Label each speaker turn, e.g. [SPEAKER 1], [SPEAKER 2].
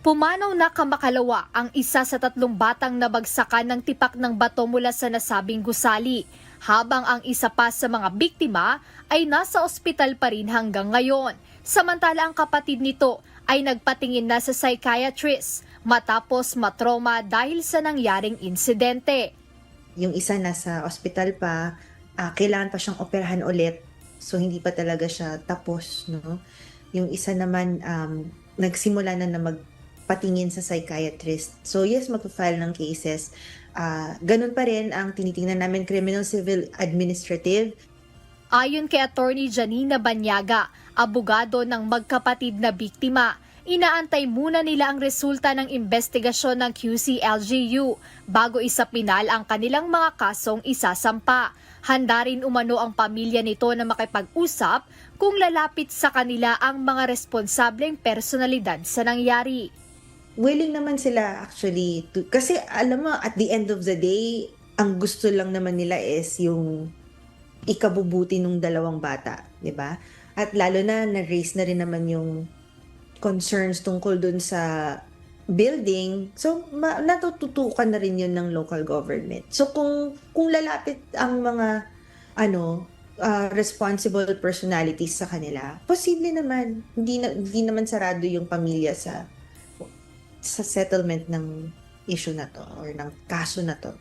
[SPEAKER 1] Pumanaw na kamakalawa ang isa sa tatlong batang nabagsakan ng tipak ng bato mula sa nasabing gusali, habang ang isa pa sa mga biktima ay nasa ospital pa rin hanggang ngayon. Samantala ang kapatid nito ay nagpatingin na sa psychiatrist matapos matroma dahil sa nangyaring insidente.
[SPEAKER 2] Yung isa nasa ospital pa, ah, kailangan pa siyang operahan ulit. So, hindi pa talaga siya tapos, no? Yung isa naman, um, nagsimula na na magpatingin sa psychiatrist. So, yes, magpa-file ng cases. Ah, ganun pa rin ang tinitingnan namin criminal, civil, administrative.
[SPEAKER 1] Ayon kay Attorney Janina Banyaga, abogado ng magkapatid na biktima, inaantay muna nila ang resulta ng investigasyon ng QCLGU bago isapinal ang kanilang mga kasong isasampa. Handa rin umano ang pamilya nito na makipag-usap kung lalapit sa kanila ang mga responsableng personalidad sa nangyari.
[SPEAKER 2] Willing naman sila actually to, kasi alam mo at the end of the day ang gusto lang naman nila is yung ikabubuti ng dalawang bata, 'di ba? At lalo na na-raise na rin naman yung concerns tungkol dun sa building. So ma- natututukan na rin 'yun ng local government. So kung kung lalapit ang mga ano uh, responsible personalities sa kanila, posible naman hindi na, hindi naman sarado yung pamilya sa sa settlement ng issue na to or ng kaso na to.